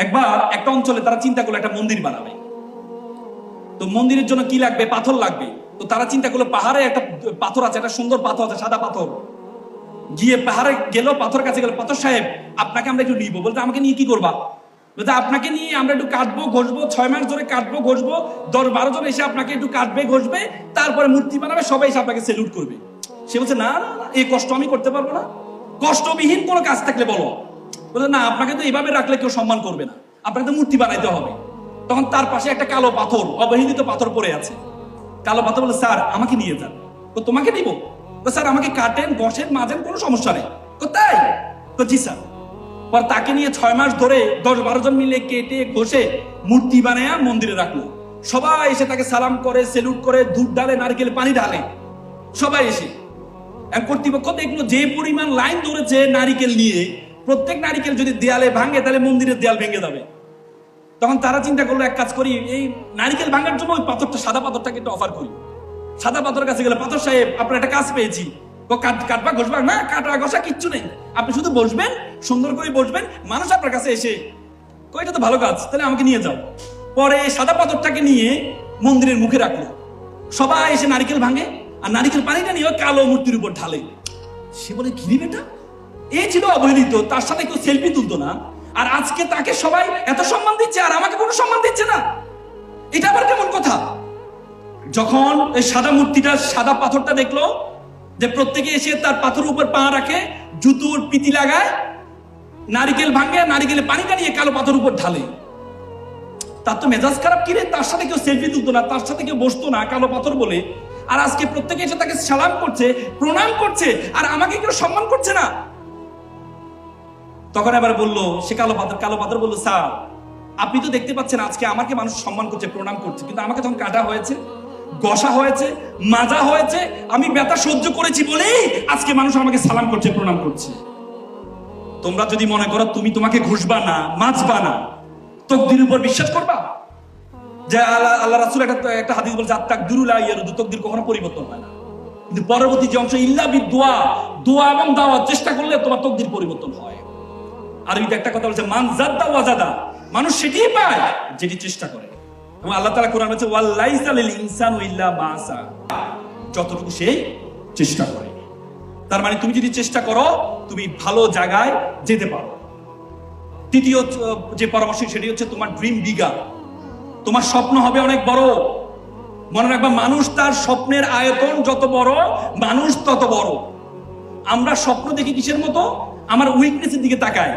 একবার একটা অঞ্চলে তারা চিন্তা করল একটা মন্দির বানাবে। তো মন্দিরের জন্য কি লাগবে? পাথর লাগবে। তো তারা চিন্তা করল, পাহাড়ে একটা পাথর আছে, একটা সুন্দর পাথর আছে, সাদা পাথর। গিয়ে পাহাড়ে গেল পাথর কাছে গেল, পাথর সাহেব, আপনাকে আমরা একটু নিবো। বলতে আমাকে নিয়ে কি করবা? বলতে আপনাকে নিয়ে আমরা একটু কাটবো, ঘষবো, ছয় মাস ধরে কাটবো, ঘষবো, দশ বারো জন এসে আপনাকে একটু কাটবে, ঘষবে, তারপরে মূর্তি বানাবে, সবাই এসে আপনাকে সেলুট করবে। সে বলছে না না, এই কষ্ট আমি করতে পারব না। কষ্টবিহীন কোনো কাজ থাকলে বলো। বলছে না, আপনাকে তো এইভাবে রাখলে কেউ সম্মান করবে না। আপনাকে তো মূর্তি বানাইতে হবে। তখন তার পাশে একটা কালো পাথর, অবহেলিত পাথর পড়ে আছে। কালো পাথর বলে, স্যার, আমাকে নিয়ে যান। তো তোমাকে নিব? স্যার, আমাকে কাটেন, বসেন, মাজেন, কোনো সমস্যা নেই। তো তাই? তো জি, স্যার। পর তাকে নিয়ে ছয় মাস ধরে দশ বারো জন মিলে কেটে, ঘষে মূর্তি বানায়া মন্দিরে রাখল। সবাই এসে তাকে সালাম করে, সেলুট করে, দুধ ঢালে নারকেল পানি ঢালে। সবাই এসে। কর্তৃপক্ষ দেখল, যে পরিমাণ লাইন ধরেছে নারিকেল নিয়ে প্রত্যেক নারিকেল যদি দেয়ালে ভাঙে, তাহলে মন্দিরের দেয়াল ভেঙে যাবে। তখন তারা চিন্তা করল, এক কাজ করি, এই নারিকেল ভাঙার জন্য ওই পাথরটা, সাদা পাথরটাকে একটু অফার করি। সাদা পাথর কাছে গেলে, পাথর সাহেব, আপনার একটা কাজ পেয়েছি। কাটবা ঘষবা না কাটা ঘষা কিচ্ছু নেই। আপনি শুধু বসবেন, সুন্দর করে বসবেন, মানুষ আপনার কাছে এসে কয়টা তো ভালো কাজ, তাহলে আমাকে নিয়ে যাও। পরে সাদা পাথরটাকে নিয়ে মন্দিরের মুখে রাখল। সবাই এসে নারিকেল ভাঙে, আর নারিকেল পানিটা নিয়ে কালো মূর্তির উপর ঢালে। সে বলে ঘিরি বেটা? এ ছিল অবহেলিত, তার সাথে কেউ সেলফি তুলতো না। আর আজকে তাকে সবাই এত সম্মান দিচ্ছে, আর আমাকে কোনো সম্মান দিচ্ছে না। এটা আবার কেমন কথা? যখন এই সাদা মূর্তিটা, সাদা পাথরটা দেখল, যে প্রত্যেকে এসে তার পাথরের উপর পা রাখে, জুতোর পিতি লাগায়, নারিকেল ভাঙে, নারিকেলে পানিটা নিয়ে কালো পাথর উপর ঢালে। তার তো মেজাজ খারাপ কিরে তার সাথে কেউ সেলফি তুলতো না, তার সাথে কেউ বসতো না, কালো পাথর বলে। আর আজকে প্রত্যেকে এসে তাকে সালাম করছে, প্রণাম করছে, আর আমাকে কেউ সম্মান করছে না। তখন আবার বলল, সে কালো পাথর কালো পাথর বলল, স্যার, আপনি তো দেখতে পাচ্ছেন আজকে আমাকে মানুষ সম্মান করছে, প্রণাম করছে, কিন্তু আমাকে তখন কাটা হয়েছে, গসা হয়েছে, মাজা হয়েছে, আমি ব্যথা সহ্য করেছি বলেই আজকে মানুষ আমাকে সালাম করছে, প্রণাম করছে। তোমরা যদি মনে করো তুমি তোমাকে ঘুষবা না মাছবা না তকদির উপর বিশ্বাস করবা? যে আল্লাহ আল্লাহ রাসুল একটা একটা হাদিস বলছে, আত্মাক দুরুলা ইয়ারুদু, তকদির কখনো পরিবর্তন হয় না। কিন্তু পরবর্তী যে অংশ, ইল্লা বি দোয়া দোয়া এবং দাওয়ার চেষ্টা করলে তোমার তকদির পরিবর্তন হয়। আরবিতে একটা কথা বলছে, মান জাদ্দা ওয়াজাদা মানুষ সেটাই পায় যেটি চেষ্টা করে। এবং আল্লাহ তালা কোরআন বলছে ওয়াল্লাইসা ইল্লা মাসা যতটুকু সেই চেষ্টা করে। তার মানে তুমি যদি চেষ্টা করো, তুমি ভালো জায়গায় যেতে পারো। তৃতীয়, যে পরামর্শ, সেটি হচ্ছে তোমার ড্রিম বিগা তোমার স্বপ্ন হবে অনেক বড়। মনে রাখবা, মানুষ তার স্বপ্নের আয়তন যত বড়, মানুষ তত বড়। আমরা স্বপ্ন দেখি কিসের মতো? আমার উইকনেসের দিকে তাকায়।